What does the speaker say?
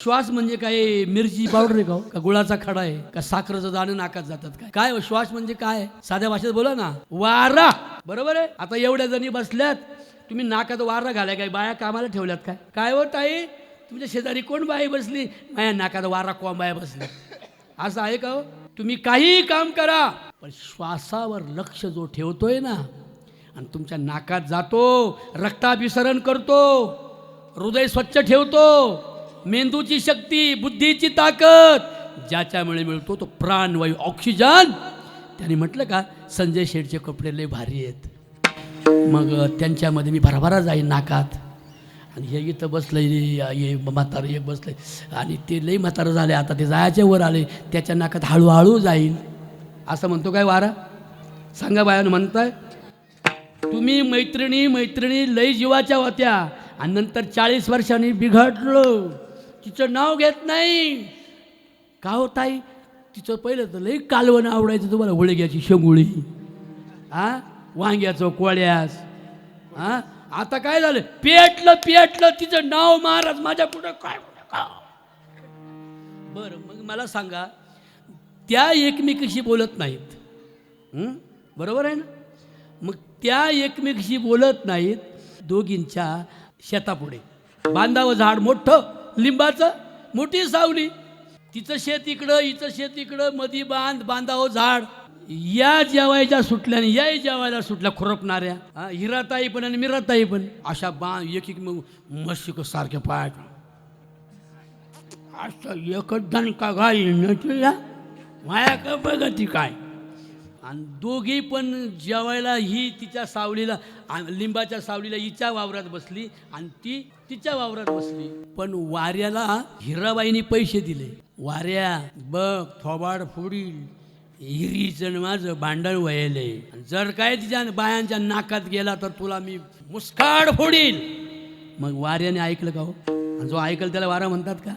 श्वास म्हणजे काय? मिरची पावडर आहे का हो? का गुळाचा खडा आहे? का साखरेचं दाणं नाकात जातात काय? काय हो, श्वास म्हणजे काय? साध्या भाषेत बोला ना. वारा. बरोबर आहे? आता एवढ्या जणी बसल्यात तुम्ही नाकात वारा घालाय काय? बाया कामाला ठेवल्यात काय? काय हो ताई? तुमच्या शेजारी कोण बाई बसली? माझ्या नाकात वारा कोण बाया बसली? असं आहे का हो? तुम्ही काहीही काम करा पण श्वासावर लक्ष जो ठेवतोय ना आणि तुमच्या नाकात जातो रक्ताभिसरण करतो हृदय स्वच्छ ठेवतो मेंदूची शक्ती बुद्धीची ताकद ज्याच्यामुळे मिळतो तो प्राणवायू ऑक्सिजन. त्याने म्हटलं का संजय शेठचे कपडे लय भारी आहेत. मग त्यांच्यामध्ये मी भराभरा जाईन नाकात. आणि हे इथं बसलं हे म्हातारं हे बसलं आणि ते लई म्हातारं झाले आता ते जायच्या वर आले त्याच्या नाकात हळूहळू जाईल असं म्हणतो काय वारा? सांगा बायानं म्हणताय तुम्ही मैत्रिणी मैत्रिणी लई जीवाच्या होत्या. आणि नंतर चाळीस वर्षांनी बिघडलो. तिचं नाव घेत नाही. का हो ताई? तिचं पहिलं तर लई कालवण आवडायचं तुम्हाला होळग्याची शेंगुळी. हा वांग्याचं कोळ्यास. हा आता काय झालं? पेटलं पेटलं तिचं नाव महाराज माझ्या पुढं काय का? बरं मग मला सांगा त्या एकमेकीशी बोलत नाहीत. बरोबर आहे ना? मग त्या एकमेकीशी बोलत नाहीत दोघींच्या शेतापुढे. बांधावं झाड मोठं लिंबाचं मोठी सावली. तिचं शेत इकडं हिचं शेत इकडं मधी बांध बांधावं झाड. या जेवायच्या सुटल्या या जेवायला सुटल्या खुरपणाऱ्या. हिराताई पण आणि मिराताई पण. अशा बांध एक एक मग मस्तिक सारख्या पाय असं एकच दणका घालीन तुला माया का बघती काय? आणि दोघी पण जेवायला ही तिच्या सावलीला लिंबाच्या सावलीला हिच्या वावरात बसली आणि ती तिच्या वावरात बसली. पण वाऱ्याला हिराबाईने पैसे दिले. वाऱ्या बघ थोबाड फोडील हिरीचं माझं भांडण वयले जर काय तिच्या बायांच्या नाकात गेला तर तुला मी मुस्काड फोडील. मग वाऱ्याने ऐकलं का हो? जो ऐकलं त्याला वारा म्हणतात का?